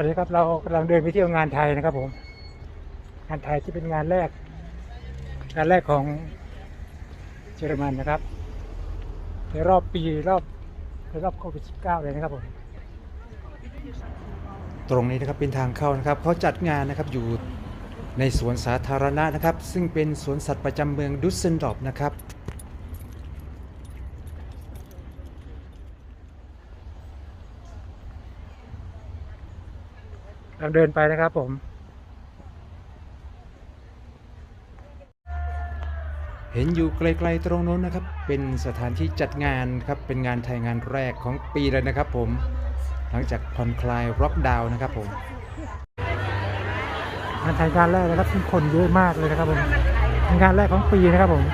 นะครับเรากำลังเดินไปเที่ยวงานไทยนะครับผม งานไทยที่เป็นงานแรก งานแรกของเยอรมันนะครับในรอบปีรอบในรอบโควิด -19 เลยนะครับผม ตรงนี้นะครับเป็นทางเข้านะครับเขาจัดงานนะครับอยู่ในสวนสาธารณะนะครับ ซึ่งเป็นสวนสัตว์ประจำเมืองดุสเซนดอร์ฟนะครับ เราเดินไปนะครับผมเห็นอยู่ไกลๆตรงโน้นนะครับ เป็นสถานที่จัดงานครับ เป็นงานไทยงานแรกของปีเลยนะครับผม หลังจากผ่อนคลายล็อกดาวน์นะครับผม งานไทยงานแรกนะครับที่คนเยอะมากเลยนะครับผมเป็นงานแรกของปีนะครับผม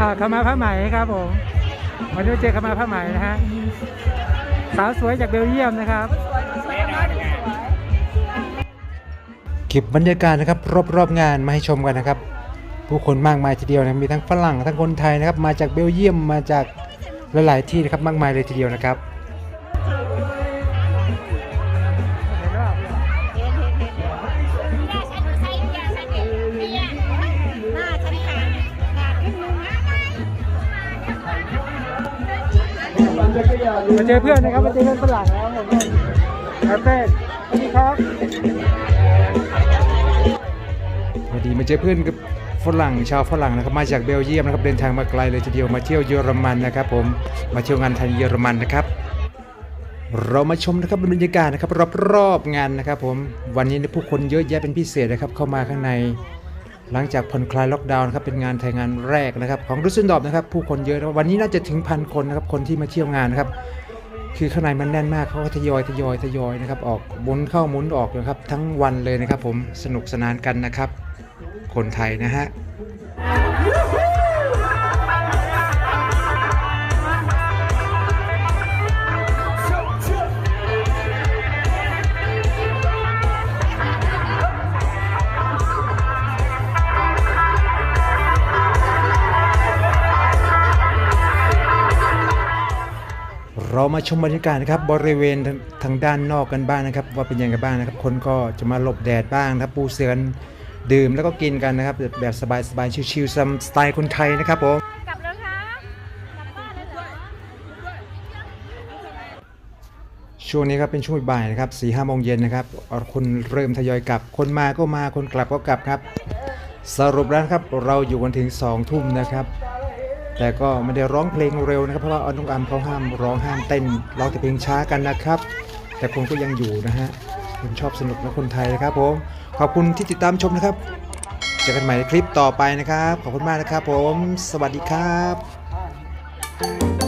อ่าขาวมาผ้าไหมครับผม วันนี้เจอกันมาผ้าไหมนะฮะสาวสวยจากเบลเยียมนะครับเก็บบรรยากาศนะครับรอบๆงานมาให้ชมกันนะครับ ผู้คนมากมายทีเดียวนะมีทั้งฝรั่งทั้งคนไทยนะครับ มาจากเบลเยียมมาจากหลายๆที่นะครับมากมายเลยทีเดียวนะครับ มาเจอเพื่อนนะครับมาเจอเพื่อนฝรั่งแล้วผมครับเต้สวัสดีครับสวัสดีมาเจอเพื่อนกับฝรั่งชาวฝรั่งนะครับมาจากเบลเยียมนะครับเดินทางมาไกลเลยทีเดียวมาเที่ยวเยอรมันนะครับ ผมมาเที่ยวงานไทยเยอรมันนะครับ เรามาชมนะครับบรรยากาศนะครับรอบๆงานนะครับ ผมวันนี้ผู้คนเยอะแยะเป็นพิเศษนะครับเข้ามาข้างใน หลังจากผ่อนคลายล็อกดาวน์ครับเป็นงานไทยงานแรกนะครับของรุสเซนดอบนะครับผู้คนเยอะนะวันนี้น่าจะถึงพันคนนะครับคนที่มาเที่ยวงานนะครับคือข้างในมันแน่นมากเขาก็ทยอยทยอยทยอยนะครับออกหมุนเข้าหมุนออกนะครับทั้งวันเลยนะครับผมสนุกสนานกันนะครับ คนไทยนะฮะ เรามาชมบรรยากาศนะครับบริเวณทางด้านนอกกันบ้างนะครับ ว่าเป็นยังไงบ้างนะครับ คนก็จะมาหลบแดดบ้างนะครับปูเสือกันดื่มแล้วก็กินกันนะครับ แบบสบายๆชิลๆสไตล์คนไทยนะครับผมกลับแล้วคะกลับบ้านเลยเหรอช่วงนี้ครับเป็นช่วงบ่ายนะครับสี่ห้าโมงเย็นนะครับคนเริ่มทยอยกลับ คนมาก็มาคนกลับก็กลับครับ สรุปแล้วนะครับเราอยู่กันถึง2องทุ่มนะครับ แต่ก็ไม่ได้ร้องเพลงเร็วนะครับเพราะว่าอนุกรรมเขาห้ามร้องห้ามเต้นร้องแต่เพลงช้ากันนะครับ แต่คนก็ยังอยู่นะฮะคนชอบสนุกนะคนไทยนะครับผมขอบคุณที่ติดตามชมนะครับเจอกันใหม่ในคลิปต่อไปนะครับ ขอบคุณมากนะครับผม สวัสดีครับ